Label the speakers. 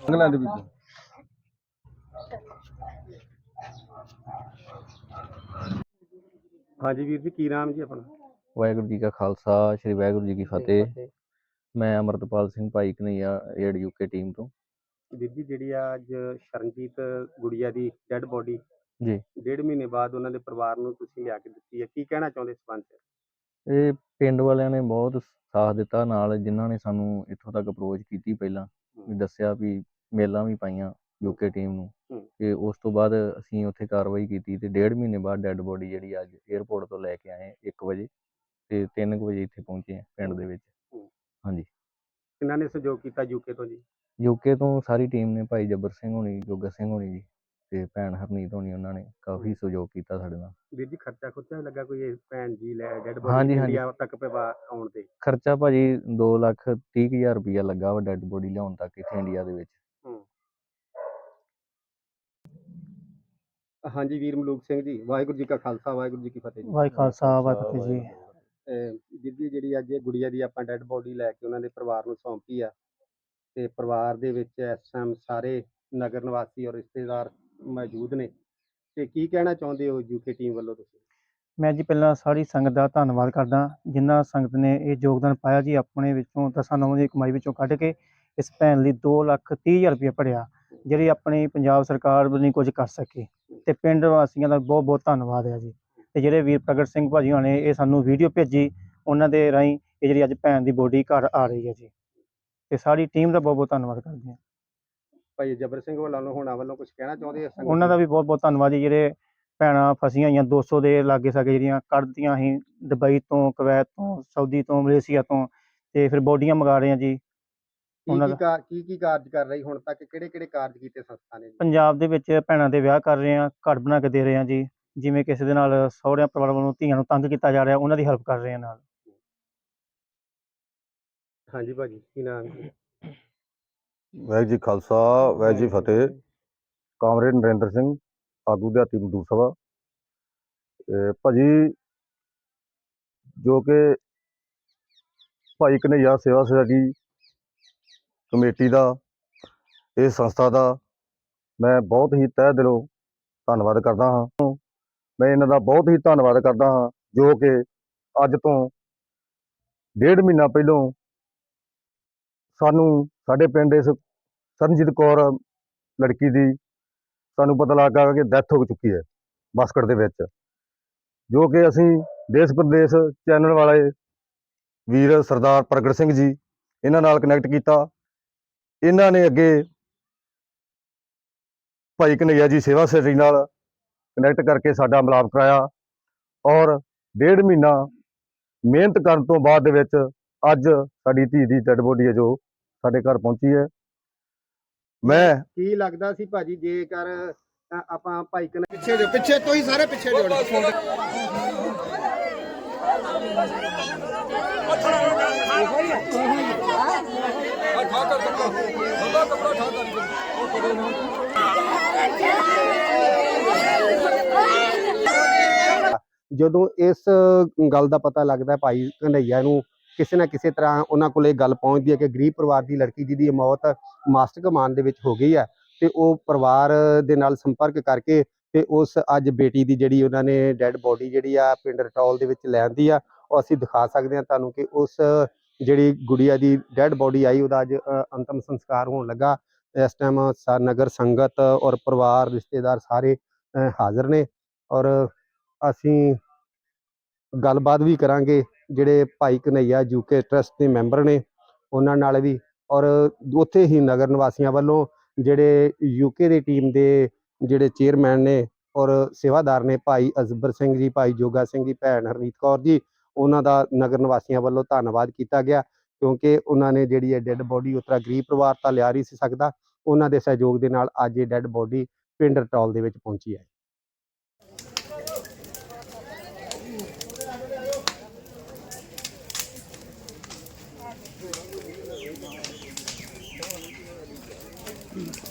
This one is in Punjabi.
Speaker 1: ਜੰਗਲਾਂ ਦੇ ਵਿੱਚ।
Speaker 2: ਹਾਂਜੀ ਵੀਰ ਜੀ ਕੀ ਨਾਮ ਜੀ ਆਪਣਾ?
Speaker 1: ਵਾਹਿਗੁਰੂ ਜੀ ਕਾ ਖਾਲਸਾ ਸ੍ਰੀ ਵਾਹਿਗੁਰੂ ਜੀ ਕੀ ਫਤਿਹ। ਮੈਂ ਅਮਰਤਪਾਲ ਸਿੰਘ ਭਾਈ ਕਨਈਆ ਏਡ ਯੂਕੇ ਟੀਮ ਤੋਂ।
Speaker 2: ਵੀਰ ਜੀ ਜਿਹੜੀ ਆ ਅੱਜ ਸ਼ਰਨਜੀਤ ਗੁੜੀਆ ਦੀ ਡੈੱਡ ਬੋਡੀ
Speaker 1: ਜੀ।
Speaker 2: ਡੇਢ ਮਹੀਨੇ ਬਾਅਦ ਉਹਨਾਂ ਦੇ ਪਰਿਵਾਰ ਨੂੰ ਤੁਸੀਂ ਲਿਆ ਕੇ ਦਿੱਤੀ ਹੈ ਕੀ ਕਹਿਣਾ ਚਾਹੁੰਦੇ ਇਸ ਸੰਬੰਧ 'ਚ?
Speaker 1: ਇਹ ਪਿੰਡ ਵਾਲਿਆਂ ਨੇ ਬਹੁਤ ਸਾਥ ਦਿੱਤਾ ਨਾਲ ਜਿਨ੍ਹਾਂ ਨੇ ਸਾਨੂੰ ਇੱਥੋਂ ਤੱਕ ਅਪਰੋਚ ਕੀਤੀ ਪਹਿਲਾਂ ਵੀ ਦੱਸਿਆ ਵੀ ਮੇਲਾਂ ਵੀ ਪਾਈਆਂ ਯੂਕੇ ਟੀਮ ਨੂੰ। ਤੇ ਉਸ ਤੋਂ ਬਾਅਦ ਅਸੀਂ ਉੱਥੇ ਕਾਰਵਾਈ ਕੀਤੀ ਤੇ ਡੇਢ ਮਹੀਨੇ ਬਾਅਦ ਡੈੱਡ ਬੋਡੀ ਜਿਹੜੀ ਅੱਜ 에ਅਰਪੋਰਟ ਤੋਂ ਲੈ ਕੇ ਆਏ 1 ਵਜੇ ਤੇ 3 ਵਜੇ ਇੱਥੇ ਪਹੁੰਚੇ ਆ ਪਿੰਡ ਦੇ ਵਿੱਚ। ਹਾਂਜੀ।
Speaker 2: ਕਿਹਨਾਂ ਨੇ ਸਹਿਯੋਗ ਕੀਤਾ ਯੂਕੇ ਤੋਂ ਜੀ?
Speaker 1: ਯੂਕੇ ਤੋਂ ਸਾਰੀ ਟੀਮ ਨੇ ਭਾਈ ਜੱਬਰ ਸਿੰਘ ਹੋਣੀ ਜੋਗਾ ਸਿੰਘ ਹੋਣੀ ਜੀ। ਤੇ ਭੈਣ ਹਰਨੀਤ ਹੋਣੀ ਉਹਨਾਂ ਨੇ ਕਾਫੀ ਸਹਿਯੋਗ ਕੀਤਾ ਸਾਡੇ ਨਾਲ।
Speaker 2: ਵੀਰ ਜੀ ਖਰਚਾ ਖੁਰਚਾ ਵੀ ਲੱਗਾ ਕੋਈ ਇਹ ਭੈਣ ਜੀ ਲੈ ਡੈੱਡ
Speaker 1: ਹਾਂਜੀ,
Speaker 2: ਬੋਡੀ
Speaker 1: ਹਾਂਜੀ।
Speaker 2: ਇੰਡੀਆ ਤੱਕ ਪਵਾ ਆਉਣ ਤੇ?
Speaker 1: ਖਰਚਾ ਭਾਜੀ 2 ਲੱਖ 30 ਹਜ਼ਾਰ ਰੁਪਇਆ ਲੱਗਾ ਵਾ ਡੈੱਡ ਬੋਡੀ ਲਿਆਉਣ ਤੱਕ ਇੱਥੇ ਇੰਡੀਆ ਦੇ ਵਿੱਚ।
Speaker 2: ਹਾਂਜੀ ਵੀਰ ਮਲੂਕ ਸਿੰਘ ਜੀ ਵਾਹਿਗੁਰੂ ਜੀ ਕਾ ਖਾਲਸਾ ਵਾਹਿਗੁਰੂ ਜੀ ਕੀ ਫਤਿਹ ਜੀ।
Speaker 3: ਵਾਹਿ ਖਾਲਸਾ ਵਾਹਿ ਫਤਿਹ ਜੀ।
Speaker 2: ਅਹ ਵੀਰ ਜੀ ਜਿਹੜੀ ਅੱਜ ਇਹ ਗੁੜੀਆ ਦੀ ਆਪਾਂ ਡੈੱਡ ਬੋਡੀ ਲੈ ਕੇ ਉਹਨਾਂ ਦੇ ਪਰਿਵਾਰ ਨੂੰ ਸੌਂਪੀ ਆ ਤੇ ਪਰਿਵਾਰ ਦੇ ਵਿੱਚ ਇਸ ਟਾਈਮ ਸਾਰੇ ਨਗਰ ਨਿਵਾਸੀ ਔਰ ਰਿਸ਼ਤੇਦਾਰ ਮੌਜੂਦ ਨੇ। ਤੇ ਕੀ ਕਹਿਣਾ ਚਾਹੁੰਦੇ ਹੋ ਯੂਕੇ ਟੀਮ ਵੱਲੋਂ ਤੁਸੀਂ?
Speaker 3: ਮੈਂ ਜੀ ਪਹਿਲਾਂ ਸਾਰੀ ਸੰਗਤ ਦਾ ਧੰਨਵਾਦ ਕਰਦਾ। ਜਿਨ੍ਹਾਂ ਸੰਗਤ ਨੇ ਇਹ ਯੋਗਦਾਨ ਪਾਇਆ ਜੀ ਆਪਣੇ ਵਿੱਚੋਂ ਦਸਾਂ ਨੌਂ ਦੀ ਕਮਾਈ ਵਿੱਚੋਂ ਕੱਢ ਕੇ ਇਸ ਭੈਣ ਲਈ 2 ਲੱਖ 30 ਹਜ਼ਾਰ ਰੁਪਏ ਭਰਿਆ, ਜਿਹੜੀ ਆਪਣੀ ਪੰਜਾਬ ਸਰਕਾਰ ਵੀ ਨਹੀਂ ਕੁਝ ਕਰ ਸਕੀ। ਤੇ ਪਿੰਡ ਵਾਸੀਆਂ ਦਾ ਬਹੁਤ ਬਹੁਤ ਧੰਨਵਾਦ ਹੈ ਜੀ। ਤੇ ਜਿਹੜੇ ਵੀਰ ਪ੍ਰਗਟ ਸਿੰਘ ਭਾਜੀ ਹੋਣੇ ਇਹ ਸਾਨੂੰ ਵੀਡੀਓ ਭੇਜੀ, ਉਹਨਾਂ ਦੇ ਰਾਹੀਂ ਇਹ ਜਿਹੜੀ ਅੱਜ ਭੈਣ ਦੀ ਬੋਡੀ ਘਰ ਆ ਰਹੀ ਹੈ ਜੀ। ਤੇ ਸਾਰੀ ਟੀਮ ਦਾ ਬਹੁਤ ਬਹੁਤ ਧੰਨਵਾਦ ਕਰਦੇ ਹਾਂ।
Speaker 2: ਭਾਈ ਜਬਰ ਸਿੰਘ ਵੱਲੋਂ ਹੋਣਾ ਵੱਲੋਂ ਕੁਝ ਕਹਿਣਾ ਚਾਹੁੰਦੇ ਆ ਸੰਗਤ
Speaker 3: ਉਹਨਾਂ ਦਾ? ਵੀ ਬਹੁਤ ਬਹੁਤ ਧੰਨਵਾਦ ਜੀ ਜਿਹੜੇ ਭੈਣਾਂ ਫਸੀਆਂ ਹੋਈਆਂ 200 ਦੇ ਲਾਗੇ ਸਾਗੇ ਜਿਹੜੀਆਂ ਕੱਢਦੀਆਂ ਸੀ ਦੁਬਈ ਤੋਂ ਕੁਵੈਤ ਤੋਂ ਸਾਊਦੀ ਤੋਂ ਮਲੇਸ਼ੀਆ ਤੋਂ ਤੇ ਫਿਰ ਬੋਡੀਆਂ ਮੰਗਾ ਰਹੇ ਆ ਜੀ ਉਹਨਾਂ ਦਾ-
Speaker 2: ਕੀ ਕੀ ਕਾਰਜ ਕਰ ਰਹੀ ਹੁਣ ਤੱਕ ਕਿਹੜੇ ਕਿਹੜੇ ਕਾਰਜ ਕੀਤੇ ਸੰਸਥਾ ਨੇ ਜੀ?
Speaker 3: ਪੰਜਾਬ ਦੇ ਵਿੱਚ ਭੈਣਾਂ ਦੇ ਵਿਆਹ ਕਰ ਰਹੇ ਆ ਘਰ ਬਣਾ ਕੇ ਦੇ ਰਹੇ ਆ ਜੀ ਜਿਵੇਂ ਕਿਸੇ ਦੇ ਨਾਲ ਸਹੁਰਿਆਂ ਪਰਿਵਾਰ ਵੱਲੋਂ ਧੀਆਂ ਨੂੰ ਤੰਗ ਕੀਤਾ ਜਾ ਰਿਹਾ ਉਹਨਾਂ ਦੀ ਹੈਲਪ ਕਰ ਰਹੇ ਆ ਨਾਲ
Speaker 2: ਹਾਂਜੀ ਭਾਜੀ ਕੀ ਨਾਮ ਜੀ
Speaker 4: ਵਾਹਿਗੁਰੂ ਜੀ ਖਾਲਸਾ ਵਾਹਿਗੁਰੂ ਜੀ ਫਤਿਹ। ਕਾਮਰੇਡ ਨਰਿੰਦਰ ਸਿੰਘ ਆਗੂ ਦਿਹਾਤੀ ਮਜ਼ਦੂਰ ਸਭਾ। ਭਾਜੀ ਜੋ ਕਿ ਭਾਈ ਕਨਈਆ ਸੇਵਾ ਸੁਸਾਇਟੀ ਕਮੇਟੀ ਦਾ ਇਹ ਸੰਸਥਾ ਦਾ ਮੈਂ ਬਹੁਤ ਹੀ ਤਹਿ ਦਿਲੋਂ ਧੰਨਵਾਦ ਕਰਦਾ ਹਾਂ। ਮੈਂ ਇਹਨਾਂ ਦਾ ਬਹੁਤ ਹੀ ਧੰਨਵਾਦ ਕਰਦਾ ਹਾਂ ਜੋ ਕਿ ਅੱਜ ਤੋਂ ਡੇਢ ਮਹੀਨਾ ਪਹਿਲੋਂ ਸਾਨੂੰ ਸਾਡੇ ਪਿੰਡ ਇਸ ਸਰਨਜੀਤ ਕੌਰ ਲੜਕੀ ਦੀ ਸਾਨੂੰ ਪਤਾ ਲੱਗਾ ਕਿ ਡੈਥ ਹੋ ਚੁੱਕੀ ਹੈ ਬਾਸਕਟ ਦੇ ਵਿੱਚ, ਜੋ ਕਿ ਅਸੀਂ ਦੇਸ਼ ਪ੍ਰਦੇਸ਼ ਚੈਨਲ ਵਾਲੇ ਵੀਰ ਸਰਦਾਰ ਪ੍ਰਗਟ ਸਿੰਘ ਜੀ ਇਹਨਾਂ ਨਾਲ ਕਨੈਕਟ ਕੀਤਾ। ਇਹਨਾਂ ਨੇ ਅੱਗੇ ਭਾਈ ਕਨਈਆ ਜੀ ਸੇਵਾ ਸੁਸਾਇਟੀ ਨਾਲ ਕਨੈਕਟ ਕਰਕੇ ਸਾਡਾ ਮਿਲਾਪ ਕਰਾਇਆ ਔਰ ਡੇਢ ਮਹੀਨਾ ਮਿਹਨਤ ਕਰਨ ਤੋਂ ਬਾਅਦ ਦੇ ਵਿੱਚ ਅੱਜ ਸਾਡੀ ਧੀ ਦੀ ਡੈਡ ਬੋਡੀ ਹੈ ਜੋ ਸਾਡੇ ਘਰ ਪਹੁੰਚੀ ਹੈ। ਮੈਂ
Speaker 2: ਕੀ ਲੱਗਦਾ ਸੀ ਭਾਜੀ ਜੇਕਰ ਆਪਾਂ ਭਾਈ ਕਨ ਪਿੱਛੇ ਜੋ ਪਿੱਛੇ ਤੋਂ ਹੀ ਸਾਰੇ ਪਿੱਛੇ ਜੋ ਜਦੋਂ ਇਸ ਗੱਲ ਦਾ ਪਤਾ ਲੱਗਦਾ ਹੈ ਭਾਈ ਕਨਈਆ ਨੂੰ ਕਿਸੇ ਨਾ ਕਿਸੇ ਤਰ੍ਹਾਂ ਉਹਨਾਂ ਕੋਲੇ ਗੱਲ ਪਹੁੰਚਦੀ ਹੈ ਕਿ ਗਰੀਬ ਪਰਿਵਾਰ ਦੀ ਲੜਕੀ ਜਿਹਦੀ ਮੌਤ ਮਾਸਟਰ ਕਮਾਨ ਦੇ ਵਿੱਚ ਹੋ ਗਈ ਹੈ ਤੇ ਉਹ ਪਰਿਵਾਰ ਦੇ ਨਾਲ ਸੰਪਰਕ ਕਰਕੇ ਤੇ ਉਸ ਅੱਜ ਬੇਟੀ ਦੀ ਜਿਹੜੀ ਉਹਨਾਂ ਨੇ ਡੈੱਡ ਬੋਡੀ ਜਿਹੜੀ ਆ ਪਿੰਡ ਰਟੌਲ ਦੇ ਵਿੱਚ ਲੈ ਆਂਦੀ ਆ, ਉਹ ਅਸੀਂ ਦਿਖਾ ਸਕਦੇ ਹਾਂ ਤੁਹਾਨੂੰ ਕਿ ਉਸ ਜਿਹੜੀ ਗੁੜੀਆ ਦੀ ਡੈੱਡ ਬੋਡੀ ਆਈ, ਉਹਦਾ ਅੱਜ ਅੰਤਮ ਸੰਸਕਾਰ ਹੋਣ ਲੱਗਾ। ਇਸ ਟਾਈਮ ਨਗਰ ਸੰਗਤ ਔਰ ਪਰਿਵਾਰ, ਰਿਸ਼ਤੇਦਾਰ ਸਾਰੇ ਹਾਜ਼ਰ ਨੇ ਔਰ ਅਸੀਂ ਗੱਲਬਾਤ ਵੀ ਕਰਾਂਗੇ ਜਿਹੜੇ ਭਾਈ ਕਨਈਆ ਯੂਕੇ ਟਰਸਟ ਦੇ ਮੈਂਬਰ ਨੇ, ਉਹਨਾਂ ਨਾਲ ਵੀ ਔਰ ਉੱਥੇ ਹੀ ਨਗਰ ਨਿਵਾਸੀਆਂ ਵੱਲੋਂ ਜਿਹੜੇ ਯੂਕੇ ਦੀ ਟੀਮ ਦੇ ਜਿਹੜੇ ਚੇਅਰਮੈਨ ਨੇ ਔਰ ਸੇਵਾਦਾਰ ਨੇ ਭਾਈ ਅਜ਼ਬਰ ਸਿੰਘ ਜੀ, ਭਾਈ ਜੋਗਾ ਸਿੰਘ ਜੀ, ਭੈਣ ਹਰਨੀਤ ਕੌਰ ਜੀ, ਉਹਨਾਂ ਦਾ ਨਗਰ ਨਿਵਾਸੀਆਂ ਵੱਲੋਂ ਧੰਨਵਾਦ ਕੀਤਾ ਗਿਆ ਕਿਉਂਕਿ ਉਹਨਾਂ ਨੇ ਜਿਹੜੀ ਇਹ ਡੈੱਡ ਬੋਡੀ ਉਤਰਾ ਗਰੀਬ ਪਰਿਵਾਰ ਤਾਂ ਲਿਆ ਨਹੀਂ ਸੀ ਸਕਦਾ, ਉਹਨਾਂ ਦੇ ਸਹਿਯੋਗ ਦੇ ਨਾਲ ਅੱਜ ਇਹ ਡੈੱਡ ਬੋਡੀ ਪਿੰਡ ਰਟੌਲ ਦੇ ਵਿੱਚ ਪਹੁੰਚੀ ਹੈ। Thank you.